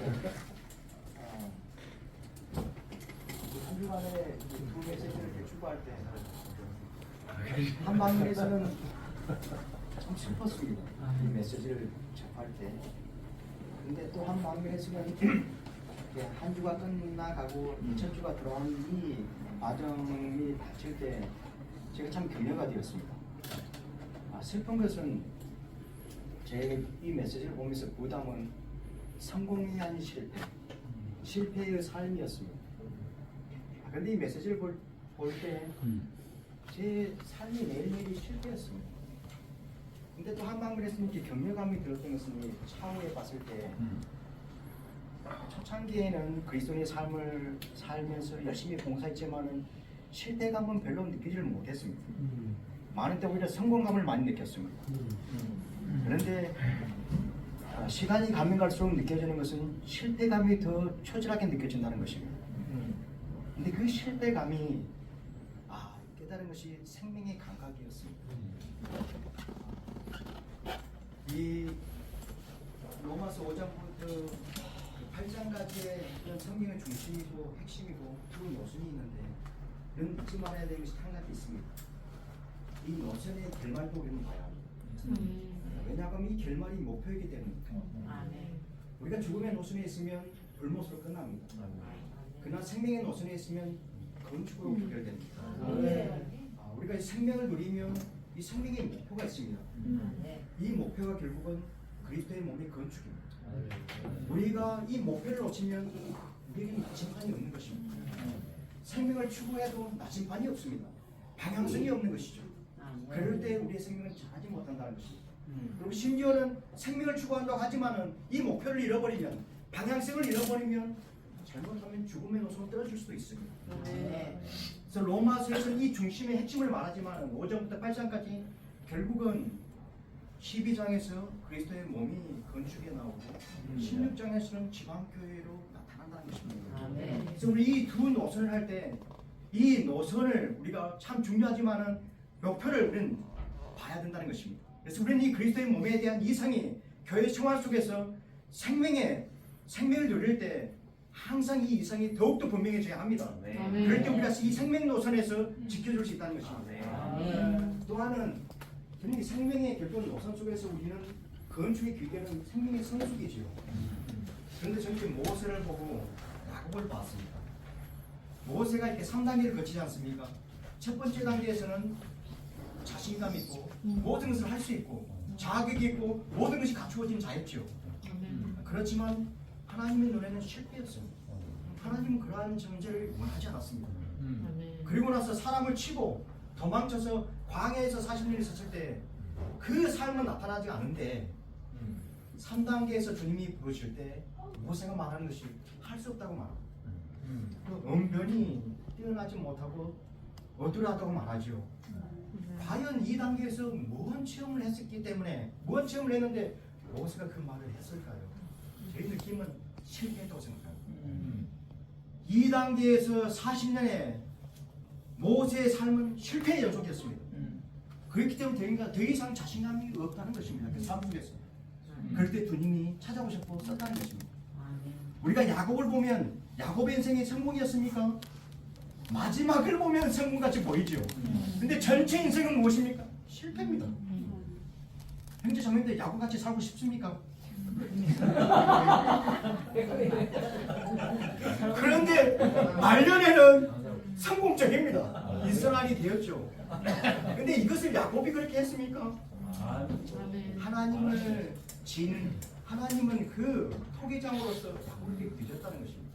어, 한 주간에 이두 메시지를 이렇게 추구할 때 한방에서는 참 슬펐습니다. 이 메시지를 접할 때. 근데 또한 방면에서는 이렇게 한 주가 끝나가고 이천 주가 들어오는 이 과정이 닥칠 때 제가 참 격려가 되었습니다. 아, 슬픈 것은 제 이 메시지를 보면서 부담은 성공이 아닌 실패, 실패의 삶이었습니다. 아, 근데 이 메시지를 볼 때제 삶이 매일매일이 실패였습니다. 근데 또 한방면에서는 이렇게 격려감이 들었던 것은 이 차후에 봤을 때 초창기에는 그리스도인의 삶을 살면서 열심히 봉사했지만은 실패감은 별로 느끼지를 못했습니다. 많은 때 오히려 성공감을 많이 느꼈습니다. 그런데 아, 시간이 가면 갈수록 느껴지는 것은 실패감이 더 처절하게 느껴진다는 것입니다. 근데 그 실패감이 아, 깨달은 것이 생명의 감각이었습니다. 이 로마서 5장부터 8장까지의 이런 성경의 중심이고 핵심이고 두 노선이 있는데 이런 잊지 말아야 될 것이 한 가지 있습니다. 이 노선의 결말도 우리는 봐야 합니다. 왜냐하면 이 결말이 목표이기 때문입니다. 우리가 죽음의 노선에 있으면 불못으로 끝납니다. 그러나 생명의 노선에 있으면 건축으로 연결됩니다. 아, 우리가 이 생명을 누리면 이 생명의 목표가 있습니다. 이 목표가 결국은 그리스도의 몸의 건축입니다. 우리가 이 목표를 놓치면 우리에게 나침반이 없는 것입니다. 생명을 추구해도 나침반이 없습니다. 방향성이 없는 것이죠. 그럴 때 우리의 생명은 잘하지 못한다는 것입니다. 그리고 심지어는 생명을 추구한다고 하지만은 이 목표를 잃어버리면 방향성을 잃어버리면 잘못하면 죽음의 노선을 떨어질 수도 있습니다. 그래서 로마서에서는 이 중심의 핵심을 말하지만 5장부터 8장까지 결국은 12장에서 그리스도의 몸이 건축에 나오고 16장에서는 지방교회로 나타난다는 것입니다. 그래서 우리 이 두 노선을 할 때 이 노선을 우리가 참 중요하지만은 목표를 우리는 봐야 된다는 것입니다. 그래서 우리는 이 그리스도의 몸에 대한 이상이 교회 생활 속에서 생명의 생명을 누릴 때 항상 이 이상이 더욱더 분명해져야 합니다. 아멘. 그럴 때 우리가 이 생명 노선에서 지켜줄 수 있다는 것입니다. 아멘. 또 하나는 저는 이 생명의 결국 노선 속에서 우리는 건축의 기계는 생명의 성숙이지요. 그런데 저는 지금 모세를 보고 야곱을 봤습니다. 모세가 이렇게 3단계를 거치지 않습니까? 첫 번째 단계에서는 자신감 있고 모든 것을 할 수 있고 자격이 있고 모든 것이 갖추어진 자였죠. 그렇지만 하나님의 눈에는 실패였습니다. 하나님은 그러한 존재를 원하지 않았습니다. 그리고 나서 사람을 치고 도망쳐서 광야에서 40년 있었을 때 그 삶은 나타나지 않은데 3단계에서 주님이 부르실 때 모세가 말하는 것이 할 수 없다고 말합니다. 그 언변이 뛰어나지 못하고 어두하다고 말하죠. 과연 이 단계에서 무언 체험을 했었기 때문에 무언 체험을 했는데 모세가 그 말을 했을까요? 제 느낌은 실패했다고 생각합니다. 이 단계에서 40년의 모세의 삶은 실패의 연속이었습니다. 그렇기 때문에 더- 더 이상 자신감이 없다는 것입니다. 그 삶 속에서. 그럴 때 주님이 찾아오셨고 썼다는 것입니다. 우리가 야곱을 보면 야곱의 인생이 성공이었습니까? 마지막을 보면 성공같이 보이죠. 근데 전체 인생은 무엇입니까? 실패입니다. 형제 자매들 야곱같이 살고 싶습니까? 그런데 말년에는 성공적입니다. 이스라엘이 되었죠. 근데 이것을 야곱이 그렇게 했습니까? 하나님을 지는 하나님은 그 토기장으로서 야곱에게 빚었다는 것입니다.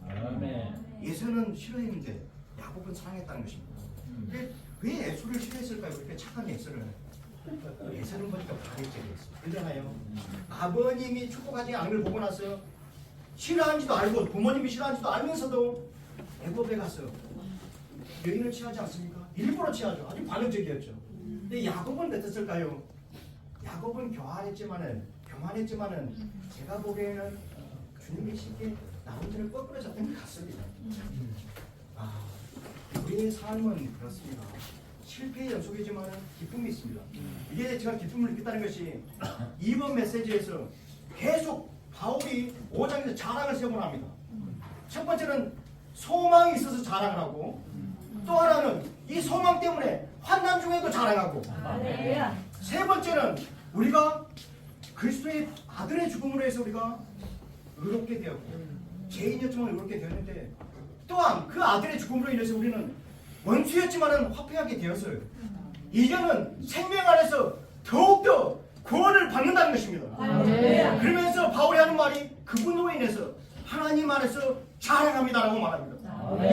예수는 싫어했는데 야곱은 사랑했다는 것입니다. 근데 왜 예수를 싫어했을까요? 그렇게 착한 예수를 예수는 보니까 바리새인이었어요. 그러잖아요. 아버님이 축복하지 걸 보고 나서 싫어하는지도 알고 부모님이 싫어하는지도 알면서도 애굽에 가서 여인을 취하지 않습니까? 일부러 취하죠. 아주 반응적이었죠. 근데 야곱은 어땠을까요? 야곱은 교환했지만은 교만했지만은 제가 보기에는 주님이 쉽게 나무들을 거꾸로 잡는 것 같습니다. 아, 우리의 삶은 그렇습니다. 실패의 연속이지만 기쁨이 있습니다. 이게 제가 기쁨을 느꼈다는 것이 이번 메시지에서 계속 바울이 5장에서 자랑을 세고 합니다. 첫 번째는 소망이 있어서 자랑을 하고 또 하나는 이 소망 때문에 환난 중에도 자랑하고 할렐루야. 세 번째는 우리가 그리스도의 아들의 죽음으로 해서 우리가 의롭게 되었고 죄인이었지만 의롭게 되었는데 또한 그 아들의 죽음으로 인해서 우리는 원수였지만은 화폐하게 되었어요. 이제는 생명 안에서 더욱더 구원을 받는다는 것입니다. 할렐루야. 그러면서 바울이 하는 말이 그분으로 인해서 하나님 안에서 자랑합니다라고 말합니다.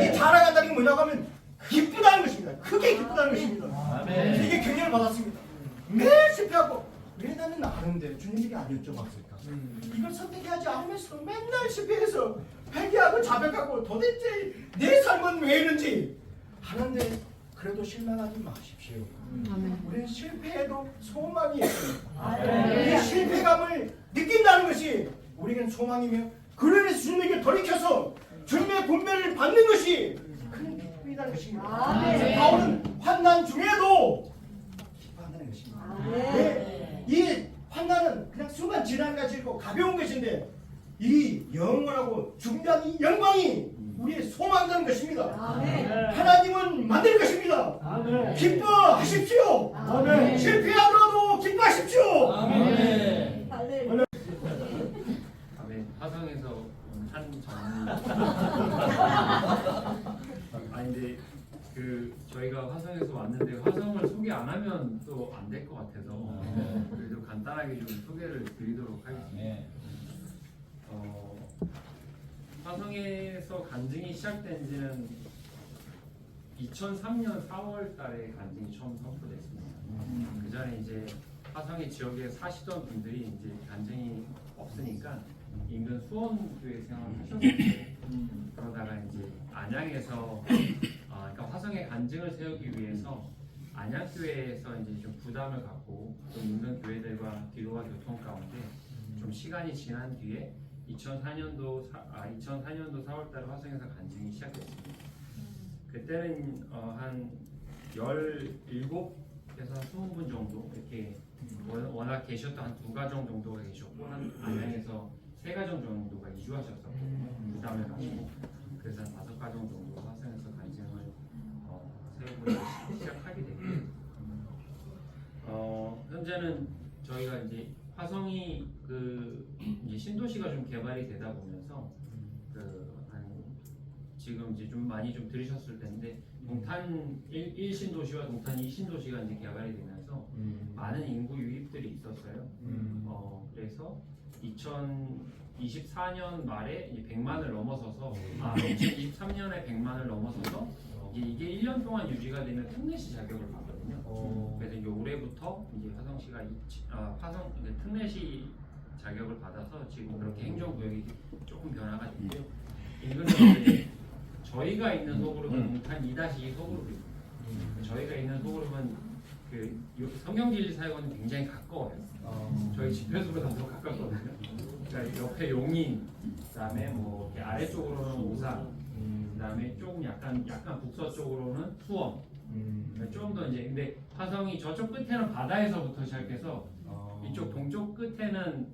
이 자랑한다는 게 뭐냐고 하면 기쁘다는 것입니다. 크게 기쁘다는 것입니다. 아멘. 이게 경륜을 받았습니다. 매일 실패하고 왜 나는 아는데 주님 일이 아니었죠 박사가 이걸 선택하지 않으면서 맨날 실패해서 회개하고 자백하고 도대체 내 삶은 왜 이런지 하는데 그래도 실망하지 마십시오. 우리는 실패해도 소망이 있습니다. 이 실패감을 느낀다는 것이 우리에게는 소망이며 그러면서 주님에게 돌이켜서 주님의 분배를 받는 것이 큰 기쁨이라는 것입니다. 아멘. 바울은 환난 중에도 기뻐한다는 것입니다. 아멘. 네, 이 환난은 그냥 순간 지나는 것이고 가벼운 것인데 이 영원하고 중대한 이 영광이 우리의 소망이라는 것입니다. 아멘. 하나님은 만들 것입니다. 아멘. 기뻐하십시오. 아멘. 실패하더라도 기뻐하십시오. 아멘. 할렐루야. 아멘. 화성에서 온 한정이. 아니 근데 그 저희가 화성에서 왔는데 화성을 소개 안 하면 또 안 될 것 같아서 그래도 간단하게 좀 소개를 드리도록 하겠습니다. 어, 화성에서 간증이 시작된 지는 2003년 4월 달에 간증이 처음 선포됐습니다. 그 전에 이제 화성의 지역에 사시던 분들이 이제 간증이 없으니까 인근 수원교회 생활을 하셨는데 그러다가 이제 안양에서 아, 그러니까 화성에 간증을 세우기 위해서 안양교회에서 이제 좀 부담을 갖고 좀 인근 교회들과 기도와 교통 가운데 좀 시간이 지난 뒤에 2004년도 아 2004년도 4월달 화성에서 간증이 시작됐습니다. 그때는 어, 한 17에서 한 20분 정도 이렇게 워- 워낙 계셨던 한 두 가정 정도가 계셨고 한 안양에서 세 가정 정도가 이주하셨었거든요. 부담을 가지고 그래서 한 다섯 가정 정도 화성에서 간증을 어, 세우고 시- 시작하게 됐고요. 어, 현재는 저희가 이제 화성이 그 이제 신도시가 좀 개발이 되다 보면서 그한 지금 이제 좀 많이 좀 들으셨을 텐데 동탄 1, 1신도시와 동탄 2신 도시가 이제 개발이 되면서 많은 인구 유입들이 있었어요. 어, 그래서 2024년 말에 이제 100만을 넘어서서 아 2023년에 100만을 넘어서서 이제 이게 1년 동안 유지가 되면 특례시 자격을 받 거든요. 그래서 요 올해부터 이제 화성 시가 이, 아, 화성 이제 특례시 자격을 받아서 지금 그렇게 행정구역이 조금 변화가 됐고요. 인근은 이제 저희가 있는 소그룹은 동탄 2-2 소그룹입니다. 저희가 있는 소그룹은 그 요- 성경진리사역원은 굉장히 가까워요. 저희 집회소보다 더 가깝거든요. 그러니까 옆에 용인, 그다음에 뭐 이렇게 아래쪽으로는 오산, 그다음에 조금 약간 약간 북서 쪽으로는 수원. 좀더 이제 근데 화성이 저쪽 끝에는 바다에서부터 시작해서 이쪽 동쪽 끝에는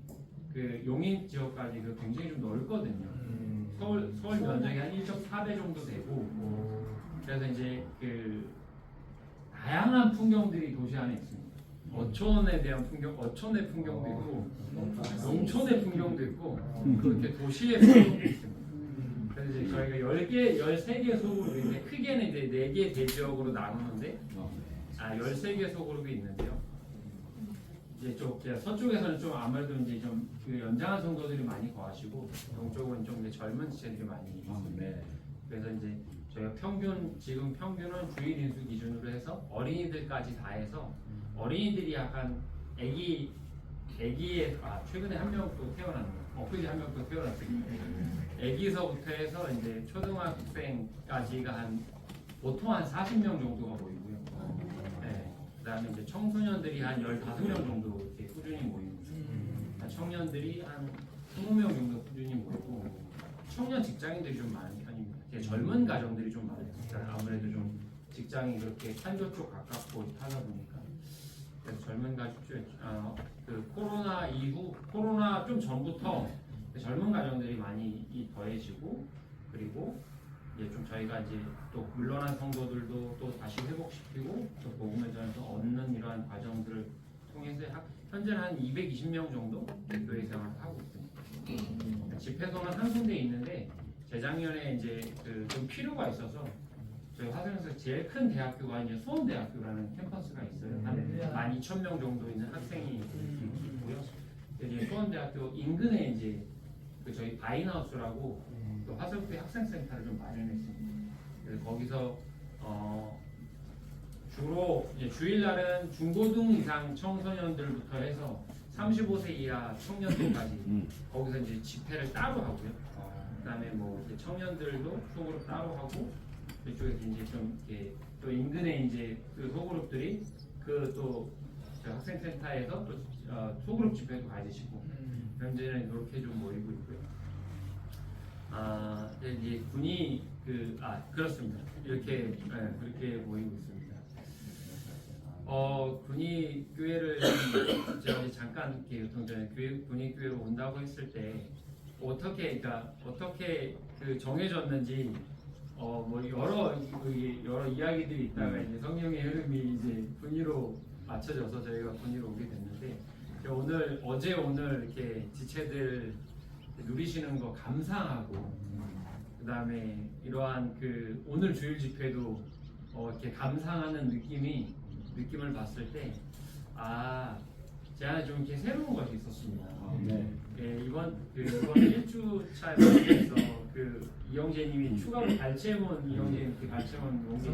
그 용인 지역까지 그 굉장히 좀 넓거든요. 서울 서울 면적이 한 1.4배 정도 되고. 그래서 이제 그 다양한 풍경들이 도시 안에 있습니다. 어촌에 대한 풍경, 어촌의 풍경도 있고 농촌의 풍경도 있고 그렇게 도시의 풍경도 있습니다. 이제 저희가 10개, 13개 소그룹인데 크게는 이제 4개 대지역으로 나누는데 아 13개 소그룹이 있는데요. 이제 쪽 이제 서쪽에서는 좀 아무래도 이제 좀 그 연장한 성도들이 많이 거하시고 동쪽은 좀 이제 젊은 지체들이 많이 있습니다. 그래서 이제 저희가 평균 지금 평균은 주일 인수 기준으로 해서 어린이들까지 다 해서 어린이들이 약간 아기 아기의 아 최근에 한 명 또 태어났네요. 엊그제 한명또 태어났습니다. 아기서부터 해서 이제 초등학생까지가 한 보통 한 40명 정도가 모이고요. 네. 그다음에 이제 청소년들이 한 15명 정도 이렇게 꾸준히 모이고 청년들이 한 20명 정도 꾸준히 모이고 청년 직장인들이 좀 많은 편입니다. 젊은 가정들이 좀 많아요. 그러니까 아무래도 좀 직장이 그렇게 판교 쪽 가깝고 하다 보니까 젊은 가족 중 어, 그 코로나 이후 코로나 좀 전부터 젊은 가정들이 많이 이 더해지고 그리고 이제 좀 저희가 이제 또 물러난 성도들도 또 다시 회복시키고 또 복음의 전에서 얻는 이러한 과정들을 통해서 학- 현재는 한 220명 정도 교회 생활을 하고 있습니다. 집회소는 한 군데 있는데 재작년에 이제 그 좀 필요가 있어서 저희 화성에서 제일 큰 대학교가 이제 수원대학교라는 캠퍼스가 있어요. 한 12,000명 정도 있는 학생이 있고요. 이제 수원대학교 인근에 이제 그 저희 바인하우스라고 또 화성대 학생센터를 좀 마련했습니다. 그래서 거기서 어 주로 이제 주일날은 중고등 이상 청소년들부터 해서 35세 이하 청년들까지 음. 거기서 이제 집회를 따로 하고요. 그다음에 뭐 이제 청년들도 소그룹 따로 하고 이쪽에서 이제 좀 이렇게 또 인근에 이제 그 소그룹들이 그 또 학생센터에서 또 어, 소그룹 집회도 가지시고 현재는 이렇게 좀 모이고 있고요. 아 이제- 이제 군이 그 아 그렇습니다. 이렇게 네, 그렇게 모이고 있습니다. 어 군이 교회를 제가 이제 잠깐 이렇게 유통 전에 교회 군이 교회로 온다고 했을 때 어떻게 그러니까 어떻게 그 정해졌는지 어 뭐 여러 그 여러 이야기들이 있다가 이제 성령의 흐름이 이제 군위로 맞춰져서 저희가 군위로 오게 됐는데 제가 오늘 어제 오늘 이렇게 지체들 누리시는 거 감상하고 그 다음에 이러한 그 오늘 주일 집회도 어 이렇게 감상하는 느낌이 느낌을 봤을 때아 제 안에 좀 이렇게 새로운 것이 있었습니다. 네. 예, 이번 그 이번 1주 차 에서 그 이영재님이 추가로 발췌문 이영재님 그 발췌문 용기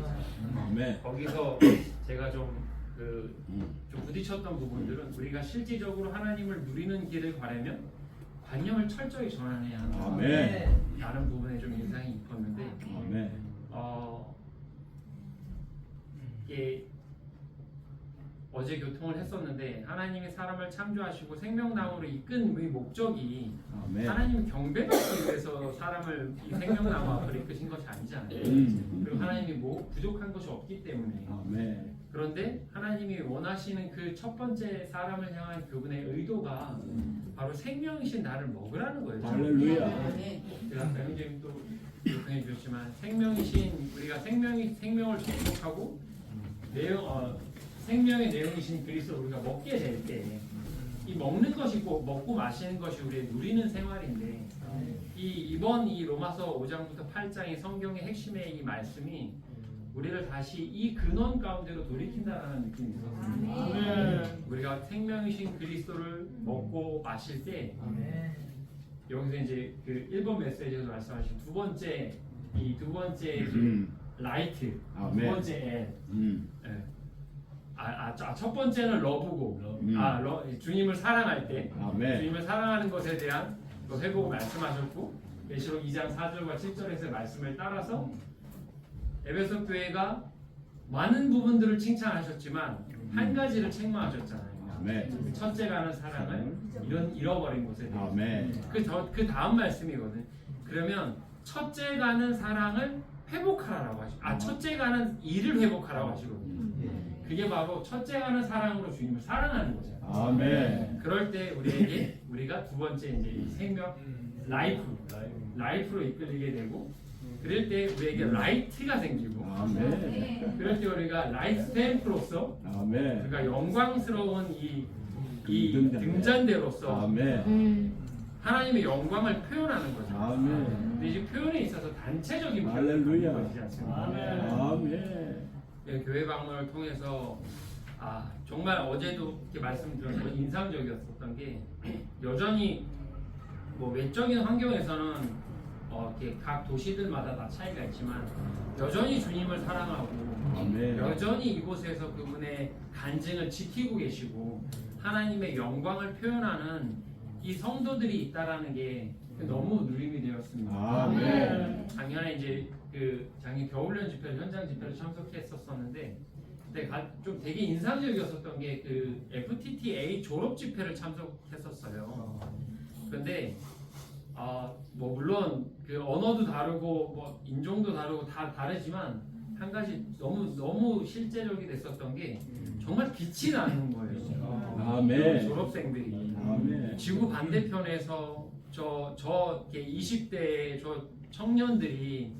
아멘. 거기서 제가 좀그 음. 좀 부딪혔던 부분들은 우리가 실질적으로 하나님을 누리는 길을 가려면 관념을 철저히 전환해야 한다. 아멘. 라는 부분에 좀 인상이 깊었는데 아멘. 어 이게 어제 교통을 했었는데 하나님이 사람을 창조하시고 생명나무로 이끈 의 목적이 아멘. 하나님 경배받기 위해서 사람을 이 생명나무 앞으로 이끄신 것이 아니잖아요. 음. 그리고 하나님이 뭐 부족한 것이 없기 때문에 아멘. 그런데 하나님이 원하시는 그 첫 번째 사람을 향한 그분의 의도가 바로 생명이신 나를 먹으라는 거예요. 할렐루야. 제가 아까 형제님 또 요청해 주셨지만 생명이신 우리가 생명이 생명을 접촉하고 내용 어, 생명의 내용이신 그리스도를 우리가 먹게 될 때 이 먹는 것이 꼭 먹고 마시는 것이 우리의 누리는 생활인데 이 이번 이 로마서 5장부터 8장의 성경의 핵심의 이 말씀이 우리를 다시 이 근원 가운데로 돌이킨다라는 느낌이 있었습니다. 우리가 생명이신 그리스도를 먹고 마실 때 여기서 이제 그 1번 메시지에서 말씀하신 두 번째 이 두 번째 그 음. 라이트 두 아멘. 번째 애 음. 예. 아, 아, 자, 첫 번째는 러브고 음. 아, 러, 주님을 사랑할 때 아멘. 주님을 사랑하는 것에 대한 또 회복을 말씀하셨고 예시록 2장 4절과 7절에서의 말씀을 따라서 에베소 교회가 많은 부분들을 칭찬하셨지만 한 가지를 책망하셨잖아요. 아멘. 첫째 가는 사랑을 이런 잃어버린 곳에 대해서 아멘. 그, 저, 그 다음 말씀이거든. 그러면 첫째 가는 사랑을 회복하라고 하시. 아 첫째 가는 일을 회복하라고 하시거든요. 그게 바로 첫째 가는 사랑으로 주님을 사랑하는 거잖아요. 아멘. 그럴 때 우리에게 우리가 두 번째 이제 이 생명 라이프 라이프로 이끌리게 되고 그럴 때 우리에게 라이트가 생기고 아멘. 그럴 때 우리가 라이트 스탬프로서 아멘. 그러니까 영광스러운 이, 이 등잔대. 등잔대로서 아멘. 하나님의 영광을 표현하는 거죠. 아멘. 근데 이 표현에 있어서 단체적인 할렐루야. 표현이 것이지 않습니까? 아멘. 예, 교회 방문을 통해서 아 정말 어제도 이렇게 말씀드렸고 인상적이었었던 게 여전히 뭐 외적인 환경에서는 어, 이렇게 각 도시들마다 다 차이가 있지만 여전히 주님을 사랑하고 아멘. 여전히 이곳에서 그분의 간증을 지키고 계시고 하나님의 영광을 표현하는 이 성도들이 있다라는 게 너무 누림이 되었습니다. 아멘. 작년에 이제 그 작년 겨울연 집회 현장 집회를 참석했었었는데 그때 가- 좀 되게 인상적이었었던 게 그 FTTA 졸업 집회를 참석했었어요. 근데 아 뭐 물론 그 언어도 다르고 뭐 인종도 다르고 다 다르지만 한 가지 너무 너무 실제적이 됐었던 게 정말 빛이 나는 거예요. 아멘. 졸업생들이 아멘. 지구 반대편에서 저, 저 이렇게 20대 저 청년들이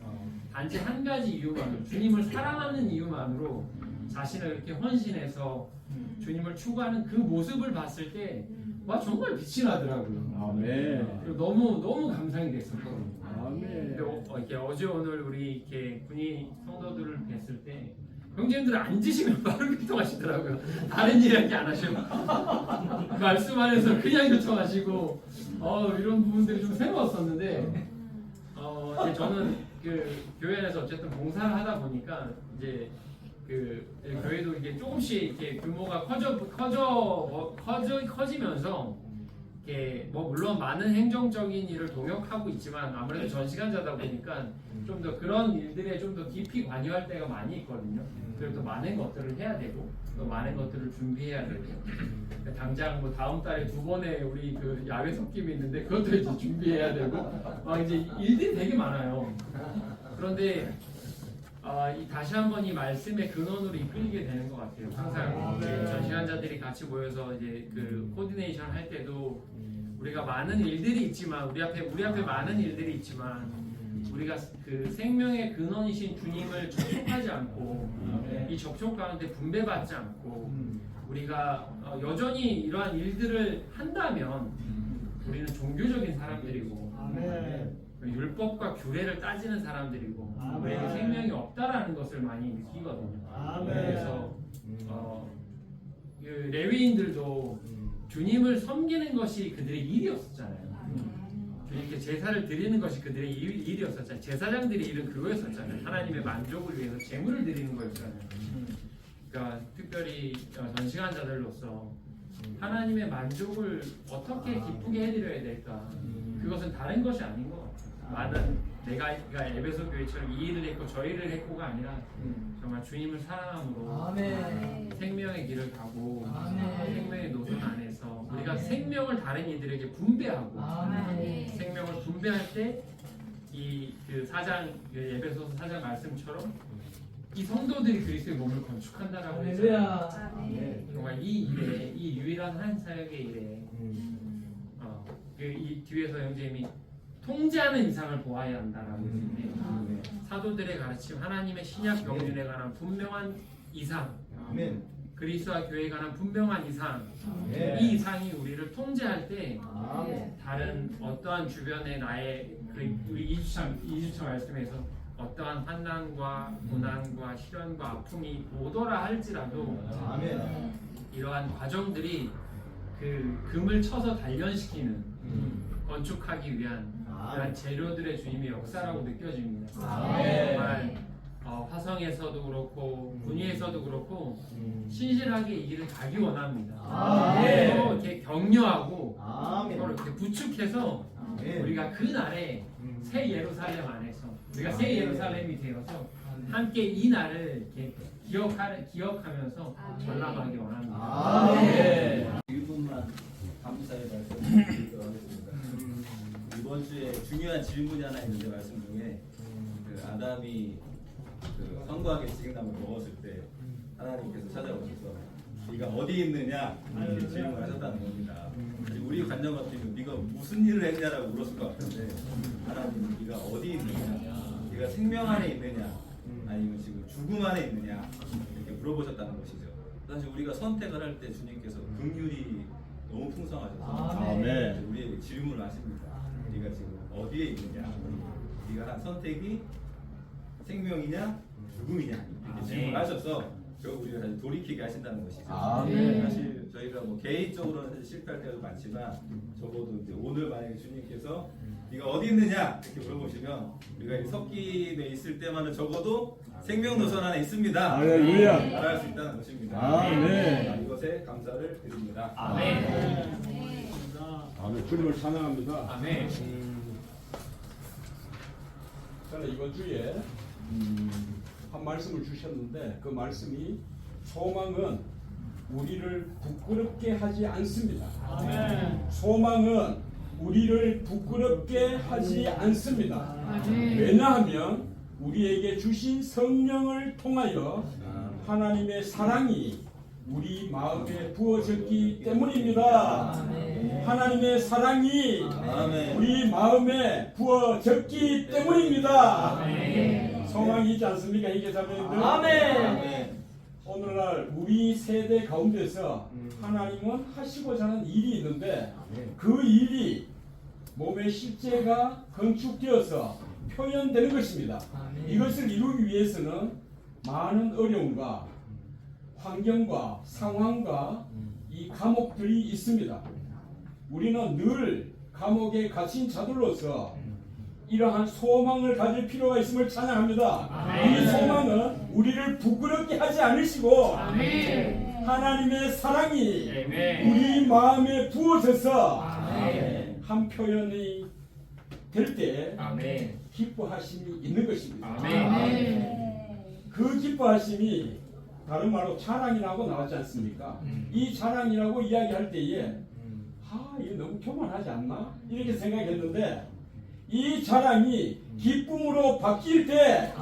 단지 한 가지 이유만으로 주님을 사랑하는 이유만으로 자신을 이렇게 헌신해서 주님을 추구하는 그 모습을 봤을 때 와 정말 빛이 나더라고요. 아멘. 그리고 너무 너무 감상이 됐었거든요. 아멘. 근데 어, 어, 이렇게 어제 오늘 우리 이렇게 군인 성도들을 뵀을 때 형제님들 앉으시면 바로 교통하시더라고요. 다른 이야기 안 하시고 말씀 안에서 그냥 교통하시고 어, 이런 부분들이 좀 새로웠었는데 어, 이제 저는 그 교회 안에서 어쨌든 봉사를 하다 보니까 이제 그 이제 교회도 이게 조금씩 이렇게 규모가 커져 커져 어, 커져 커지면서 이렇게 뭐 물론 많은 행정적인 일을 동역하고 있지만 아무래도 전시간자다 보니까 좀 더 그런 일들에 좀 더 깊이 관여할 때가 많이 있거든요. 그리고 또 많은 것들을 해야 되고 또 많은 것들을 준비해야 되고 당장 뭐 다음 달에 두 번의 우리 그 야외 섞임이 있는데 그것도 이제 준비해야 되고 막 이제 일들이 되게 많아요. 그런데 아, 이 다시 한번 이 말씀의 근원으로 이끌리게 되는 것 같아요. 항상 이제 전시관자들이 같이 모여서 이제 그 코디네이션 할 때도 우리가 많은 일들이 있지만 우리 앞에 우리 앞에 많은 일들이 있지만 우리가 그 생명의 근원이신 주님을 접촉하지 않고 이 접촉 가운데 분배받지 않고 우리가 어, 여전히 이러한 일들을 한다면 우리는 종교적인 사람들이고 율법과 규례를 따지는 사람들이고. 우리에게 생명이 없다라는 것을 많이 느끼거든요. 그래서 어, 그 레위인들도 주님을 섬기는 것이 그들의 일이었잖아요. 주님께 제사를 드리는 것이 그들의 일- 일이었었잖아요. 제사장들의 일은 그거였었잖아요. 하나님의 만족을 위해서 제물을 드리는 거였잖아요. 그러니까 특별히 어, 전시관자들로서 하나님의 만족을 어떻게 기쁘게 해드려야 될까? 그것은 다른 것이 아닌 것 같아요. 많은 내가 그러니까 에베소 교회처럼 이 일을 했고 저 일을 했고가 아니라 정말 주님을 사랑함으로 아멘. 생명의 길을 가고 아멘. 생명의 노선 안에서 우리가 아멘. 생명을 다른 이들에게 분배하고 아멘. 생명을 분배할 때 이 그 사장 그 에베소서 사장 말씀처럼 이 성도들이 그리스도의 몸을 건축한다라고 했잖아요. 할렐루야. 정말 이 일에 이 유일한 한 사역의 일에 어, 그 이 뒤에서 형제님이 통제하는 이상을 보아야 한다라고 했는데 사도들의 가르침 하나님의 신약 경륜에 관한 분명한 이상 아멘. 그리스도와 교회에 관한 분명한 이상 네. 이 이상이 우리를 통제할 때 아멘. 다른 어떠한 주변의 나의 그 우리 이주차 이주차 말씀에서 어떠한 환난과 고난과 시련과 아픔이 오더라 할지라도 아멘. 이러한 과정들이 그 금을 쳐서 단련시키는 건축하기 위한 그런 아멘. 재료들의 주님의 역사라고 느껴집니다. 아멘. 정말 어, 화성에서도 그렇고 군위에서도 그렇고 신실하게 이 길을 가기 원합니다. 아멘. 서로 이렇게 격려하고 아멘. 서로 이렇게 부축해서 아멘. 우리가 그 날에 새 예루살렘 안에서 우리가 새 예루살렘이 되어서 함께 이 날을 이렇게 기억하, 기억하면서 전람하기 원합니다. 아멘. 일분만 감사의 말씀을 드리도록 하겠습니다. 이번 주에 중요한 질문이 하나 있는데 말씀 중에 그 아담이 그 성곽의 지경나무를 먹었을 때 하나님께서 찾아오셔서 네가 어디 있느냐 이렇게 질문을 하셨다는 겁니다. 우리 관념 같으면 네가 무슨 일을 했냐라고 물었을 것 같은데 하나님은 네가 어디 있느냐 네가 생명 안에 있느냐 아니면 지금 죽음 안에 있느냐 이렇게 물어보셨다는 것이죠. 사실 우리가 선택을 할 때 주님께서 긍휼이 너무 풍성하셔서 아멘. 우리에게 질문을 하십니다. 네가 지금 어디에 있느냐? 네가 한 선택이 생명이냐 죽음이냐 이렇게 아멘. 질문을 하셔서 결국 우리가 다시 돌이키게 하신다는 것이죠. 아멘. 사실 저희가 뭐 개인적으로는 사실 실패할 때도 많지만 적어도 이제 오늘 만약에 주님께서 네가 어디 있느냐 이렇게 물어보시면 우리가 이 섞임에 있을 때만은 적어도 생명 노선 안에 있습니다. 할렐루야. 말할 수 있다는 것입니다. 아멘. 이것에 감사를 드립니다. 아멘. 아멘. 주님을 찬양합니다. 아멘. 저는 이번 주에 음, 한 말씀을 주셨는데 그 말씀이 소망은 우리를 부끄럽게 하지 않습니다. 소망은 우리를 부끄럽게 하지 않습니다. 왜냐하면 우리에게 주신 성령을 통하여 하나님의 사랑이 우리 마음에 부어졌기 때문입니다. 하나님의 사랑이. 우리 마음에 부어졌기 때문입니다. 소망이지 않습니까, 이게 자매님들? 아멘. 오늘날 우리 세대 가운데서 하나님은 하시고자 하는 일이 있는데 그 일이 몸의 실제가 건축되어서 표현되는 것입니다. 이것을 이루기 위해서는 많은 어려움과 환경과 상황과 이 감옥들이 있습니다. 우리는 늘 감옥에 갇힌 자들로서 이러한 소망을 가질 필요가 있음을 찬양합니다. 이 소망은 우리를 부끄럽게 하지 않으시고 하나님의 사랑이 아멘. 우리 마음에 부어져서 아멘. 한 표현이 될때 아멘. 기뻐하심이 있는 것입니다. 아멘. 그 기뻐하심이 다른 말로 자랑이라고 나왔지 않습니까? 이 자랑이라고 이야기할 때에 아 이거 너무 교만하지 않나? 이렇게 생각했는데 이 자랑이 기쁨으로 바뀔 때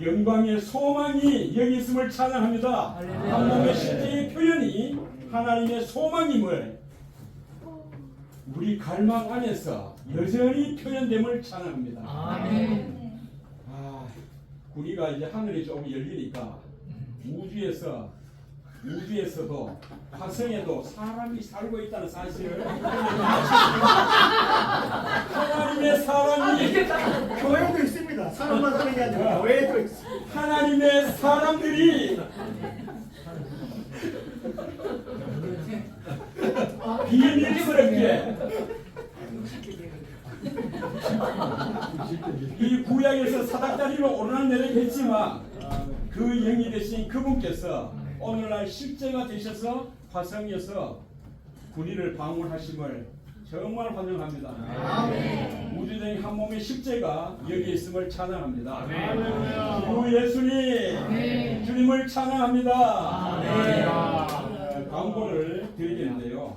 영광의 소망이 여기 있음을 찬양합니다. 한 몸의 실제의 표현이 하나님의 소망임을 우리 갈망 안에서 여전히 표현됨을 찬양합니다. 아, 우리가 이제 하늘이 조금 열리니까 우주에서 우주에서도 화성에도 사람이 살고 있다는 사실을 하나님의 사람이 교회도 있습니다. 사람만 하는 게 아니라 교회도 있습니다. 하나님의 사람들이 비밀스럽게 이 구약에서 사닥다리로 오르락 내리락 했지만 그 영이 되신 그분께서 오늘날 실제가 되셔서 화성에서 군인을 방문하심을 정말 환영합니다. 우주적인 한 몸의 실제가 여기 있음을 찬양합니다. 주 예수님, 주님을 찬양합니다. 어, 광고를 드리겠는데요.